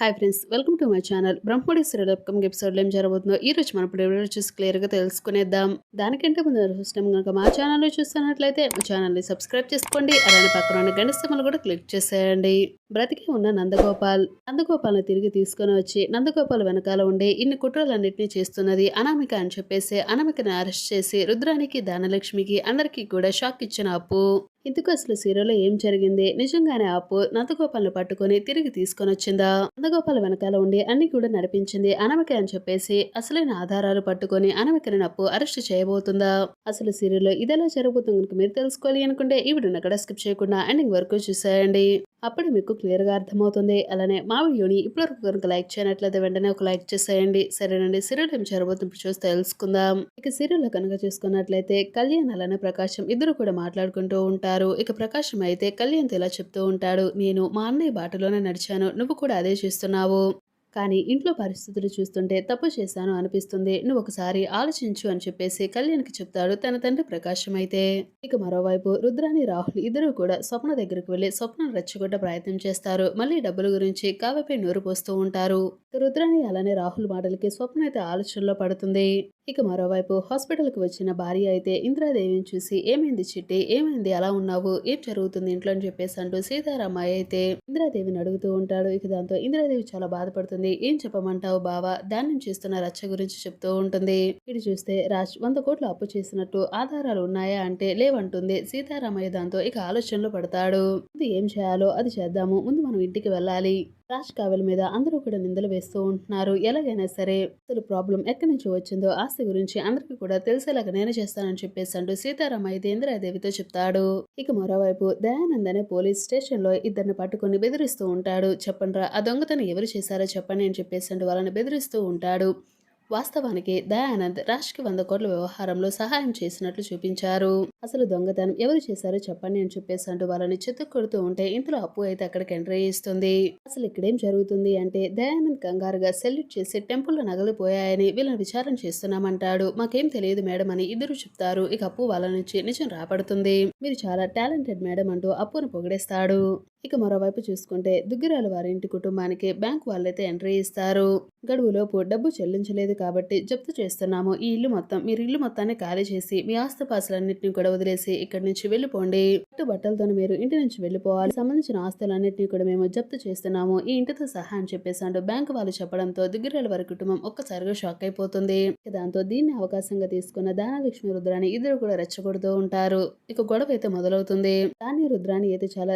Hi friends welcome to my channel బ్రహ్మడి serial upcoming ఎపిసోడ్లో ఏం జరగబోతుందో ఈ రోజు మనం ఇప్పుడు వీడియో చూసి క్లియర్గా తెలుసుకునేద్దాం. దానికంటే ముందు ఫస్ట్ కనుక మా ఛానల్లో చూస్తున్నట్లయితే మా ఛానల్ని సబ్స్క్రైబ్ చేసుకోండి. అలానే పక్కన ఉన్న గంట కూడా క్లిక్ చేసేయండి. బ్రతికి ఉన్న నందగోపాల్. నందగోపాల్ని తిరిగి తీసుకొని వచ్చి నందగోపాల్ వెనకాల ఉండి ఇన్ని కుట్రలన్నింటినీ చేస్తున్నది అనామిక అని చెప్పేసి అనామికని అరెస్ట్ చేసి రుద్రానికి ధనలక్ష్మికి అందరికీ కూడా షాక్ ఇచ్చిన అప్పు. ఇందుకు అసలు సీరియల్లో ఏం జరిగింది? నిజంగానే అప్పు నందగోపాలను పట్టుకొని తిరిగి తీసుకొని వచ్చిందా నందగోపాల్ వెనకాల ఉండి అన్ని కూడా నడిపించింది అనమిక అని చెప్పేసి అసలైన ఆధారాలు పట్టుకొని అనమికని అప్పు అరెస్ట్ చేయబోతుందా? అసలు సీరియల్లో ఇదెలా జరగబోతుంది కనుక మీరు తెలుసుకోవాలి అనుకుంటే ఈ వీడియోని అక్కడ స్కిప్ చేయకుండా ఎండింగ్ వరకు చూసేయండి. అప్పుడు మీకు క్లియర్గా అర్థమవుతుంది. అలానే మా వీడియోని ఇప్పటివరకు కనుక లైక్ చేయనట్లయితే వెంటనే ఒక లైక్ చేసేయండి. సరేనండి సీరియల్ ఏం జరగబోతుంది చూసి తెలుసుకుందాం. ఇక సీరియల్లో కనుక చూసుకున్నట్లయితే కళ్యాణ్ అలానే ప్రకాశం ఇద్దరు కూడా మాట్లాడుకుంటూ ఉంటారు. ఇక ప్రకాశం అయితే కళ్యాణ్ ఇలా చెప్తూ ఉంటాడు. నేను మా అన్నయ్య బాటలోనే నడిచాను. నువ్వు కూడా అదే చేస్తున్నావు. కానీ ఇంట్లో పరిస్థితులు చూస్తుంటే తప్పు చేశాను అనిపిస్తుంది. నువ్వు ఒకసారి ఆలోచించు అని చెప్పేసి కళ్యాణ్కి చెప్తాడు తన తండ్రి ప్రకాశం అయితే. ఇక మరోవైపు రుద్రాని రాహుల్ ఇద్దరూ కూడా స్వప్న దగ్గరికి వెళ్ళి స్వప్న రెచ్చగొట్ట ప్రయత్నం చేస్తారు. మళ్ళీ డబ్బుల గురించి కావ్యపై నోరు పోస్తూ ఉంటారు. రుద్రాని అలానే రాహుల్ మాటలకి స్వప్న అయితే ఆలోచనలో పడుతుంది. ఇక మరోవైపు హాస్పిటల్కి వచ్చిన భార్య అయితే ఇంద్రాదేవిని చూసి ఏమైంది చిట్టి? ఏమైంది? అలా ఉన్నావు? ఏం జరుగుతుంది ఇంట్లో? అని చెప్పేసి అంటూ సీతారామయ్య అయితే ఇంద్రాదేవిని అడుగుతూ ఉంటాడు. ఇక దాంతో ఇంద్రాదేవి చాలా బాధపడుతుంది. ఏం చెప్పమంటావు బావా? దాన్ని చేస్తున్న రచ్చ గురించి చెప్తూ ఉంటుంది. ఇటు చూస్తే రాజ్ వంద కోట్లు అప్పు చేసినట్టు ఆధారాలు ఉన్నాయా అంటే లేవంటుంది. సీతారామయ్య దాంతో ఇక ఆలోచనలో పడతాడు. ఏం చేయాలో అది చేద్దాము. ముందు మనం ఇంటికి వెళ్ళాలి. రాజ్ కావెల్ మీద అందరూ కూడా నిందలు వేస్తూ ఉంటున్నారు. ఎలాగైనా సరే అసలు ప్రాబ్లం ఎక్కడి నుంచి వచ్చిందో ఆస్తి గురించి అందరికీ కూడా తెలిసేలాగా నేను చేస్తానని చెప్పేసి అంటూ సీతారామయ్య ఇందిరాదేవితో చెప్తాడు. ఇక మరోవైపు దయానంద్ అనే పోలీస్ స్టేషన్లో ఇద్దరిని పట్టుకొని బెదిరిస్తూ ఉంటాడు. చెప్పండి ఆ దొంగతనం ఎవరు చేశారో చెప్పండి అని చెప్పేసి అంటూ వాళ్ళని బెదిరిస్తూ ఉంటాడు. వాస్తవానికి దయానంద్ రాష్కి వంద కోట్ల వ్యవహారంలో సహాయం చేసినట్లు చూపించారు. అసలు దొంగతనం ఎవరు చేశారో చెప్పండి అని చెప్పేసి అంటూ వాళ్ళని చెత్తుకొడుతూ ఉంటే ఇంతలో అప్పు అయితే అక్కడికి ఎంట్రీ ఇస్తుంది. అసలు ఇక్కడేం జరుగుతుంది అంటే దయానంద్ కంగారుగా సెల్యూట్ చేసి టెంపుల్లో నగలు పోయాయని వీళ్ళని విచారణ చేస్తున్నామంటాడు. మాకేం తెలియదు మేడం అని ఇద్దరు చెప్తారు. ఇక అప్పు వాళ్ళ నుంచి నిజం రాబడుతుంది. మీరు చాలా టాలెంటెడ్ మేడం అంటూ అప్పును పొగిడేస్తాడు. ఇక మరోవైపు చూసుకుంటే దుగ్గిరాల వారి ఇంటి కుటుంబానికి బ్యాంకు వాళ్ళైతే ఎంట్రీ ఇస్తారు. గడువులోపు డబ్బు చెల్లించలేదు కాబట్టి జప్తు చేస్తున్నాము. ఈ ఇల్లు మొత్తం మీరు ఇల్లు మొత్తాన్ని ఖాళీ చేసి మీ ఆస్తిపాస్తులన్నింటినీ కూడా వదిలేసి ఇక్కడి నుంచి వెళ్ళిపోండి. పట్టు బట్టలతో మీరు ఇంటి నుంచి వెళ్ళిపోవాలి. సంబంధించిన ఆస్తులన్నింటినీ కూడా మేము జప్తు చేస్తున్నాము. ఈ ఇంటితో సహా అని చెప్పేసి అంటూ బ్యాంకు వాళ్ళు చెప్పడంతో దుగ్గిరాల వారి కుటుంబం ఒక్కసారిగా షాక్ అయిపోతుంది. దాంతో దీన్ని అవకాశంగా తీసుకున్న దానలక్ష్మి రుద్రాని ఇద్దరు కూడా రెచ్చగొడుతూ ఉంటారు. ఇక గొడవ అయితే మొదలవుతుంది. దాని రుద్రాని అయితే చాలా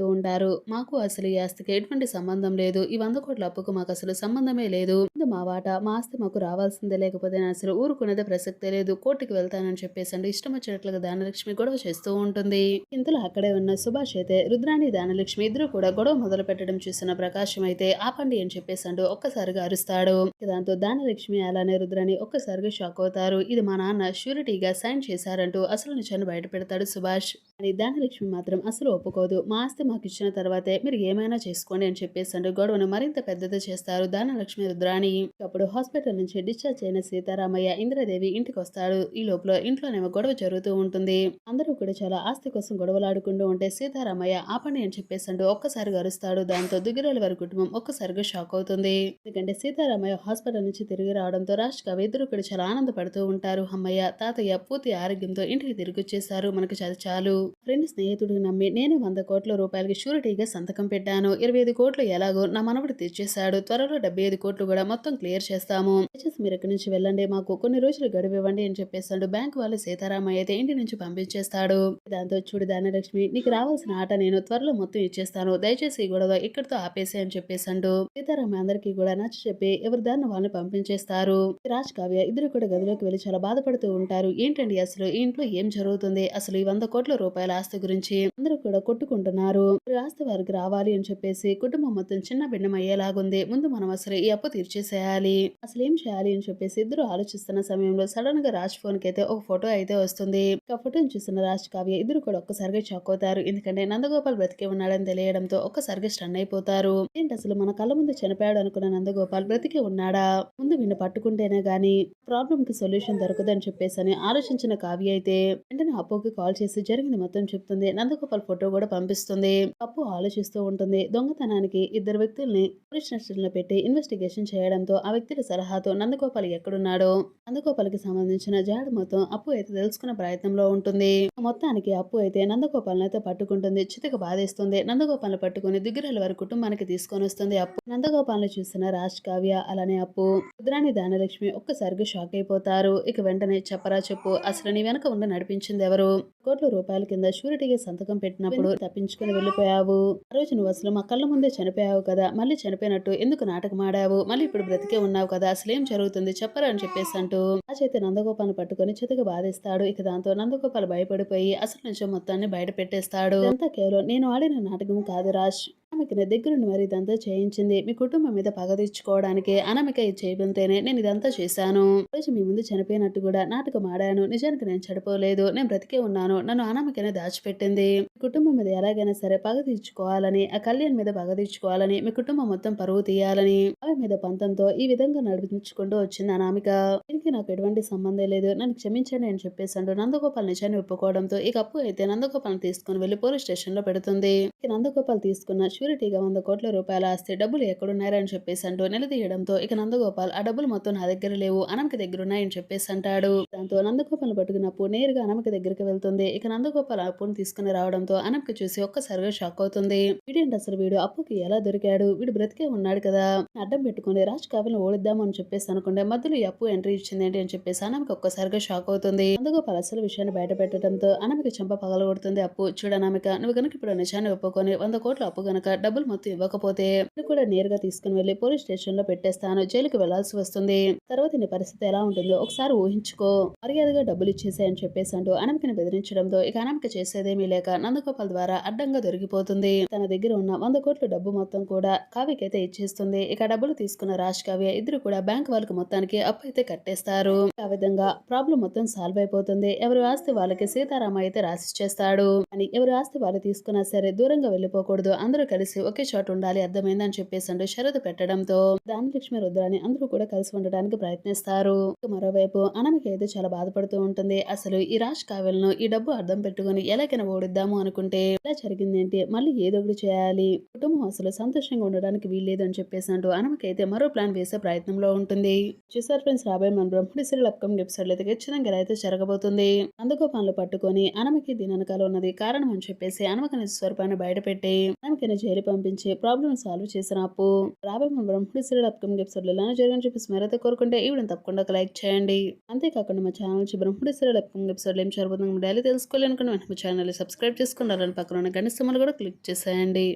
చెలరేగిపోతూ ఉంటారు మాకు అసలు ఈ ఆస్తికి ఎటువంటి సంబంధం లేదు. ఈ వంద కోట్ల అప్పుకు మాకు అసలు సంబంధమే లేదు. మా వాట మా ఆస్తి మాకు రావాల్సిందే లేకపోతే నేను అసలు ఊరుకునేదే ప్రసక్తే లేదు. కోర్టుకి వెళ్తానని చెప్పేసి అంటే ఇష్టం వచ్చినట్లుగా దానలక్ష్మి గొడవ చేస్తూ ఉంటుంది. ఇంతలో అక్కడే ఉన్న సుభాష్ అయితే రుద్రాని దానలక్ష్మి ఇద్దరు కూడా గొడవ మొదలు పెట్టడం చూసిన ప్రకాశం అయితే ఆపండి అని చెప్పేసి అంటూ ఒక్కసారిగా అరుస్తాడు. దాంతో దానలక్ష్మి అలానే రుద్రాని ఒక్కసారిగా షాక్ అవుతారు. ఇది మా నాన్న షూరిటీగా సైన్ చేశారంటూ అసలు నిజాన్ని బయట పెడతాడు సుభాష్. అని దానలక్ష్మి మాత్రం అసలు ఒప్పుకోదు. మా ఆస్తి మాకు ఇచ్చిన తర్వాతే మీరు ఏమైనా చేసుకోండి అని చెప్పేసి గొడవను మరింత పెద్దది చేస్తారు దానలక్ష్మి రుద్రాణి. అప్పుడు హాస్పిటల్ నుంచి డిశ్చార్జ్ అయిన సీతారామయ్య ఇంద్రదేవి ఇంటికి వస్తాడు. ఈ లోపల ఇంట్లోనేమో గొడవ జరుగుతూ ఉంటుంది. అందరూ కూడా చాలా ఆస్తి కోసం గొడవలాడుకుంటూ ఉంటే సీతారామయ్య ఆపండి అని చెప్పేసి ఒక్కసారి గరుస్తాడు అరుస్తాడు. దాంతో దుగ్గిరాల వారి కుటుంబం ఒక్కసారిగా షాక్ అవుతుంది. ఎందుకంటే సీతారామయ్య హాస్పిటల్ నుంచి తిరిగి రావడంతో రాజ్ కవి ఇద్దరు కూడా చాలా ఆనందపడుతూ ఉంటారు. అమ్మయ్య తాతయ్య పూర్తి ఆరోగ్యంతో ఇంటికి తిరిగి వచ్చేసారు. మనకు చాలా చాలు. ఫ్రెండ్ స్నేహితుడికి నమ్మి నేనే వంద కోట్ల రూపాయలకి షూరిటీగా సంతకం పెట్టాను. ఇరవై ఐదు కోట్లు ఎలాగో నా మనవడు తెచ్చేశాడు త్వరలో డెబ్బై ఐదు కోట్లు కూడా మొత్తం క్లియర్ చేస్తాము. దయచేసి మీరు ఇక్కడి నుంచి వెళ్ళండి. మాకు కొన్ని రోజులు గడిపివ్వండి అని చెప్పేస్తాడు బ్యాంక్ వాళ్ళు సీతారామయ్య అయితే ఇంటి నుంచి పంపించేస్తాడు. దాంతో చూడు దానలక్ష్మి నీకు రావాల్సిన ఆట నేను త్వరలో మొత్తం ఇచ్చేస్తాను. దయచేసి గొడవ ఇక్కడితో ఆపేసి అని చెప్పేశాడు. సీతారామయ్య అందరికీ కూడా నచ్చ చెప్పి ఎవరి దాన్ని వాళ్ళని పంపించేస్తారు. రాజ్ కావ్య ఇద్దరు కూడా గదిలోకి వెళ్ళి చాలా బాధపడుతూ ఉంటారు. ఏంటండి అసలు? ఈ ఇంట్లో ఏం జరుగుతుంది? అసలు ఈ వంద కోట్ల రూపాయలు ఆస్తి గురించి అందరూ కూడా కొట్టుకుంటున్నారు. ఆస్తి వారికి రావాలి అని చెప్పేసి కుటుంబం మొత్తం చిన్న భిన్నం అయ్యేలాగుంది. ముందు మనం అసలు ఈ అప్పు తీర్చేసేయాలి. అసలు ఏం చేయాలి అని చెప్పేసి ఇద్దరు ఆలోచిస్తున్న సమయంలో సడన్గా రాజ్ ఫోన్కి అయితే ఒక ఫోటో అయితే వస్తుంది. ఆ ఫోటోని చూసిన రాజ్ కావ్య ఇద్దరు కూడా ఒక్కసారిగా షాక్ అవుతారు. ఎందుకంటే నందగోపాల్ బ్రతికే ఉన్నాడని తెలియడంతో ఒక్కసారిగా స్టన్ అయిపోతారు. ఏంటి అసలు మన కళ్ళ ముందు చనిపోయాడు అనుకున్న నందగోపాల్ బ్రతికే ఉన్నాడా? ముందు వీడిని పట్టుకుంటేనే గానీ ప్రాబ్లం కి సొల్యూషన్ దొరకదని చెప్పేసి అని ఆలోచించిన కావ్య అయితే వెంటనే అప్పుకి కాల్ చేసి జరిగింది మొత్తం చెప్తుంది. నందగోపాల్ ఫోటో కూడా పంపిస్తుంది. అప్పు ఆలోచిస్తూ ఉంటుంది. దొంగతనానికి ఇద్దరు వ్యక్తుల్ని పోలీస్ స్టేషన్ పెట్టి ఇన్వెస్టిగేషన్ చేయడంతో ఆ వ్యక్తుల సలహాతో నందగోపాల్ ఎక్కడున్నాడో? నందగోపాల్కి సంబంధించిన జాడ మొత్తం అప్పు అయితే తెలుసుకునే ప్రయత్నంలో ఉంటుంది. మొత్తానికి అప్పు అయితే నందగోపాల్ని అయితే పట్టుకుంటుంది. చితక బాధేస్తుంది. నందగోపాల్ని పట్టుకుని దిగ్గరాల వారి కుటుంబానికి తీసుకొని వస్తుంది అప్పు. నందగోపాల్ని చూసిన రాజ్ కావ్య అలానే అప్పు. రుద్రాణి దానలక్ష్మి ఒక్కసారిగా షాక్ అయిపోతారు. ఇక వెంటనే చెప్పరా చెప్పు. అసలు నీ వెనక ఉండి నడిపించింది ఎవరు? కోట్ల రూపాయలు కింద షూరిటీకి సంతకం పెట్టినప్పుడు తప్పించుకుని వెళ్ళిపోయావు. ఆ రోజు నువ్వు అసలు మా కళ్ళ ముందే చనిపోయావు కదా. మళ్ళీ చనిపోయినట్టు ఎందుకు నాటకం ఆడావు? మళ్ళీ ఇప్పుడు బ్రతికే ఉన్నావు కదా. అసలు ఏం జరుగుతుంది? చెప్పరా అని చెప్పేసి అంటూ ఆ చేతి నందగోపాల్ని పట్టుకొని చితక బాధిస్తాడు. ఇక దాంతో నందగోపాల్ భయపడిపోయి అసలు నుంచి మొత్తాన్ని బయట పెట్టేస్తాడు. ఇదంతా కేవలం నేను ఆడిన నాటకం కాదు రాజ్. ఆమెకి నా దగ్గరుండి మరి ఇదంతా చేయించింది. మీ కుటుంబం మీద పగ తెచ్చుకోవడానికి అనామిక ఇది చేయబడితేనే నేను ఇదంతా చేశాను. రోజు మీ ముందు చనిపోయినట్టు కూడా నాటకం ఆడాను. నిజానికి నేను చనిపోలేదు. నేను బ్రతికే ఉన్నాను. నన్ను అనామికనే దాచిపెట్టింది. మీ కుటుంబం మీద ఎలాగైనా సరే పగ తీర్చుకోవాలని ఆ కళ్యాణ్ మీద పగ తీర్చుకోవాలని మీ కుటుంబం మొత్తం పరువు తీయాలని ఆమె మీద పంతంతో ఈ విధంగా నడిపించుకుంటూ వచ్చింది అనామిక. దీనికి నాకు ఎటువంటి సంబంధం లేదు. నన్ను క్షమించండి అని చెప్పేసాడు నందగోపాల్ నిజాన్ని ఒప్పుకోవడంతో ఈ కప్పు అయితే నందగోపాల్ని తీసుకుని వెళ్ళి పోలీస్ స్టేషన్లో పెడుతుంది నందగోపాల్ తీసుకున్న సెక్యూరిటీగా వంద కోట్ల రూపాయల ఆస్తి డబ్బులు ఎక్కడున్నారని చెప్పేసి అంటూ నిలదీయడంతో ఇక నందగోపాల్ ఆ డబ్బులు మొత్తం నా దగ్గర లేవు అనామిక దగ్గర ఉన్నాయని చెప్పేసి అంటాడు. దాంతో నందగోపాల్ పట్టుకున్న అప్పు నేరుగా అనమకి దగ్గరికి వెళ్తుంది. ఇక నందగోపాల్ అప్పును తీసుకుని రావడంతో అనమకి చూసి ఒక్కసారిగా షాక్ అవుతుంది. వీడేంటి అసలు వీడు? అప్పుకి ఎలా దొరికాడు? వీడు బ్రతికే ఉన్నాడు కదా. అడ్డం పెట్టుకుని రాజ్ కావ్యను ఓడిద్దామని అని చెప్పేసి అనుకుంటే మధ్యలో ఈ అప్పు ఎంట్రీ ఇచ్చింది ఏంటి అని చెప్పేసి అనామిక ఒక్కసారిగా షాక్ అవుతుంది. నందగోపాల్ అసలు విషయాన్ని బయట పెట్టడంతో అనమకి చెంప పగలగొడుతుంది అప్పు. చూడనామిక నువ్వు కనుక ఇప్పుడు నిజాన్ని ఒప్పుకొని వంద కోట్ల అప్పు గనక డబ్బులు మొత్తం ఇవ్వకపోతే కూడా నేరుగా తీసుకుని వెళ్ళి పోలీస్ స్టేషన్లో పెట్టేస్తాను. జైలుకి వెళ్ళాల్సి వస్తుంది. తర్వాత నీ పరిస్థితి ఎలా ఉంటుందో ఒకసారి ఊహించుకో. మర్యాదగా డబ్బులు ఇచ్చేసాయని చెప్పేసి అంటూ అనమికను బెదిరించడంతో ఇక అనమిక చేసేదేమీ లేక నందగోపాల్ ద్వారా అడ్డంగా దొరికిపోతుంది. తన దగ్గర ఉన్న వంద కోట్ల డబ్బు మొత్తం కూడా కావికైతే ఇచ్చేస్తుంది. ఇక డబ్బులు తీసుకున్న రాజ్ కావ్య ఇద్దరు కూడా బ్యాంక్ వాళ్ళకి మొత్తానికి అప్పు అయితే కట్టేస్తారు. ఆ విధంగా ప్రాబ్లం మొత్తం సాల్వ్ అయిపోతుంది. ఎవరి ఆస్తి వాళ్ళకి సీతారామ అయితే రాసిచ్చేస్తాడు అని ఎవరి ఆస్తి వాళ్ళు తీసుకున్నా సరే దూరంగా వెళ్ళిపోకూడదు. అందరూ కలిసి ఒకే చోట ఉండాలి అర్థమైందని చెప్పేసి అంటూ షరతు పెట్టడంతో దానలక్ష్మి రుద్రాని అందరూ కూడా కలిసి ఉండడానికి ప్రయత్నిస్తారు. మరోవైపు అనామిక అయితే చాలా బాధపడుతూ ఉంటుంది. అసలు ఈ రాజ్ కావ్యలను ఈ డబ్బు అర్థం పెట్టుకుని ఎలాగైనా ఓడిద్దాము అనుకుంటే ఇలా జరిగింది ఏంటి? మళ్ళీ ఏదో ఒకటి చేయాలి. కుటుంబం అసలు సంతోషంగా ఉండడానికి వీల్లేదు అని చెప్పేసి అంటూ అనామిక అయితే మరో ప్లాన్ వేసే ప్రయత్నంలో ఉంటుంది. చూసారు ఫ్రెండ్స్ రాబోయే మన బ్రహ్మడి సీరియల్ అప్కమింగ్ ఎపిసోడ్ అయితే ఖచ్చితంగా అయితే జరగబోతుంది. అందుకో పనులు పట్టుకొని అనమకి దీని వెనకాల ఉన్నది కారణం అని చెప్పేసి అనమకని స్వరూపాన్ని బయటపెట్టి అనమకిని జైలు పంపించి ప్రాబ్లమ్ సాల్వ్ చేసిన అప్పు. రాబోయే బ్రహ్మడి సీరియల్ అప్కమింగ్ ఎపిసోడ్లో ఎలా జరగని చెప్పేసి మరైతే కోరుకుంటే ఈ వీడియో తప్పకుండా ఒక లైక్ చేయండి. అంతేకాకుండా మా ఛానల్ నుంచి బ్రహ్మడి సీరియల్ అప్కమింగ్ ఎపిసోడ్ ఏం జరుగుతుందో డైలీ తెలుసుకోవాలనుకున్న మా ఛానల్ సబ్స్క్రైబ్ చేసుకున్నారని పక్కన ఉన్న గణిస్తమలు కూడా క్లిక్ చేసేయండి.